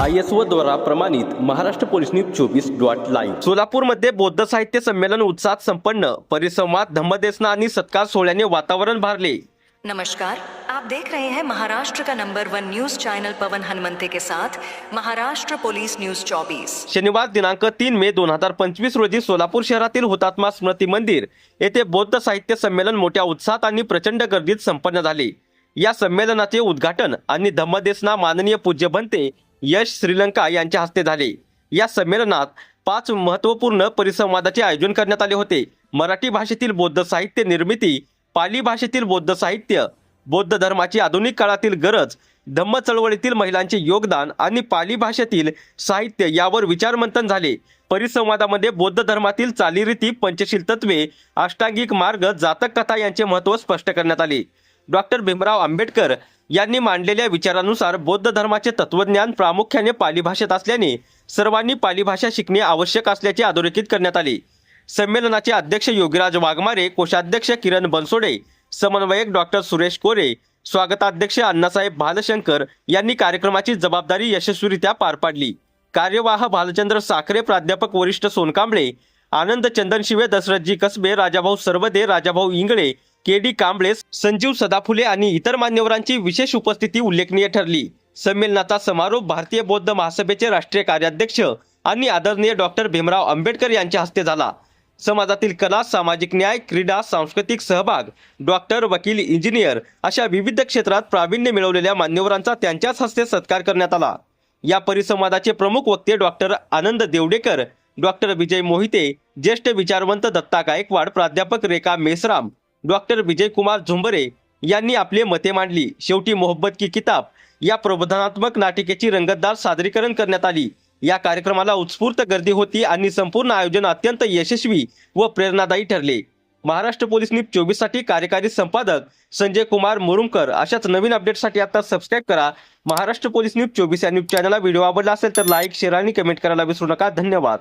I S O द्वारा प्रमाणित Maharashtra police news चोवीस डॉट लाईव्ह. सोलापूरमध्ये बौद्ध साहित्य संमेलन उत्साहात संपन्न परिसंवाद धम्मदेसना आणि सत्कार सोहळ्याने वातावरण भारले. नमस्कार. आप देख रहे हैं महाराष्ट्र का number one news channel Pawan Hanumante के साथ महाराष्ट्र पुलिस न्यूज 24 शनिवार दिनांक तीन मे दोन हजार पंचवीस रोजी सोलापूर शहरातील हुतात्मा स्मृती मंदिर येथे बौद्ध साहित्य संमेलन मोठ्या उत्साहात आणि प्रचंड गर्दीत संपन्न झाले. या संमेलनाचे उद्घाटन आणि धम्मदेसना माननीय पूज्य बनते यश श्रीलंका यांच्या हस्ते झाले. या संमेलनात पाच महत्त्वपूर्ण परिसंवादाचे आयोजन करण्यात आले होते. मराठी भाषेतील बौद्ध साहित्य निर्मिती पाली भाषेतील बौद्ध साहित्य बौद्ध धर्माची आधुनिक काळातील गरज धम्म चळवळीतील महिलांचे योगदान आणि पाली भाषेतील साहित्य यावर विचारमंथन झाले. परिसंवादामध्ये बौद्ध धर्मातील चालीरीती पंचशील तत्वे अष्टांगिक मार्ग जातक कथा यांचे महत्त्व स्पष्ट करण्यात आले. डॉक्टर भीमराव आंबेडकर यांनी मांडलेल्या विचारानुसार बौद्ध धर्माचे तत्वज्ञान प्रामुख्याने पाली भाषेत असल्याने सर्वांनी पाली भाषा शिकणे आवश्यक असल्याचे अधोरेखित करण्यात आले. संमेलनाचे अध्यक्ष योगीराज वाघमारे कोषाध्यक्ष किरण बनसोडे समन्वयक डॉक्टर सुरेश कोरे स्वागताध्यक्ष अण्णासाहेब भालशंकर यांनी कार्यक्रमाची जबाबदारी यशस्वीरित्या पार पाडली. कार्यवाह भालचंद्र साखरे प्राध्यापक वरिष्ठ सोनकांबळे आनंद चंदन शिवे दशरथजी कसबे राजाभाऊ सर्वदे राजाभाऊ इंगळे के डी कांबळे संजीव सदाफुले आणि इतर मान्यवरांची विशेष उपस्थिती उल्लेखनीय ठरली. संमेलनाचा समारोप भारतीय बौद्ध महासभेचे राष्ट्रीय कार्याध्यक्ष आणि आदरणीय डॉक्टर भीमराव आंबेडकर यांच्या हस्ते झाला. समाजातील कला सामाजिक न्याय क्रीडा सांस्कृतिक सहभाग डॉक्टर वकील इंजिनियर अशा विविध क्षेत्रात प्रावीण्य मिळवलेल्या मान्यवरांचा त्यांच्याच हस्ते सत्कार करण्यात आला. या परिसंवादाचे प्रमुख वक्ते डॉक्टर आनंद देवडेकर डॉक्टर विजय मोहिते ज्येष्ठ विचारवंत दत्ता गायकवाड प्राध्यापक रेखा मेसराम डॉक्टर विजयकुमार झुंबरे यांनी आपली मते मांडली. शेवटी मोहब्बत की किताब या प्रबोधनात्मक नाटिकेची रंगतदार सादरीकरण करण्यात आली. या कार्यक्रमाला उत्स्फूर्त गर्दी होती आणि संपूर्ण आयोजन अत्यंत यशस्वी व प्रेरणादायी ठरले. महाराष्ट्र पोलीस न्यूज चोवीससाठी कार्यकारी संपादक संजय कुमार मुरुमकर अशाच नवीन अपडेटसाठी आता सबस्क्राईब करा. महाराष्ट्र पोलीस न्यूज चोवीस या न्यूज चॅनलला व्हिडिओ आवडला असेल तर लाईक शेअर आणि कमेंट करायला विसरू नका. धन्यवाद.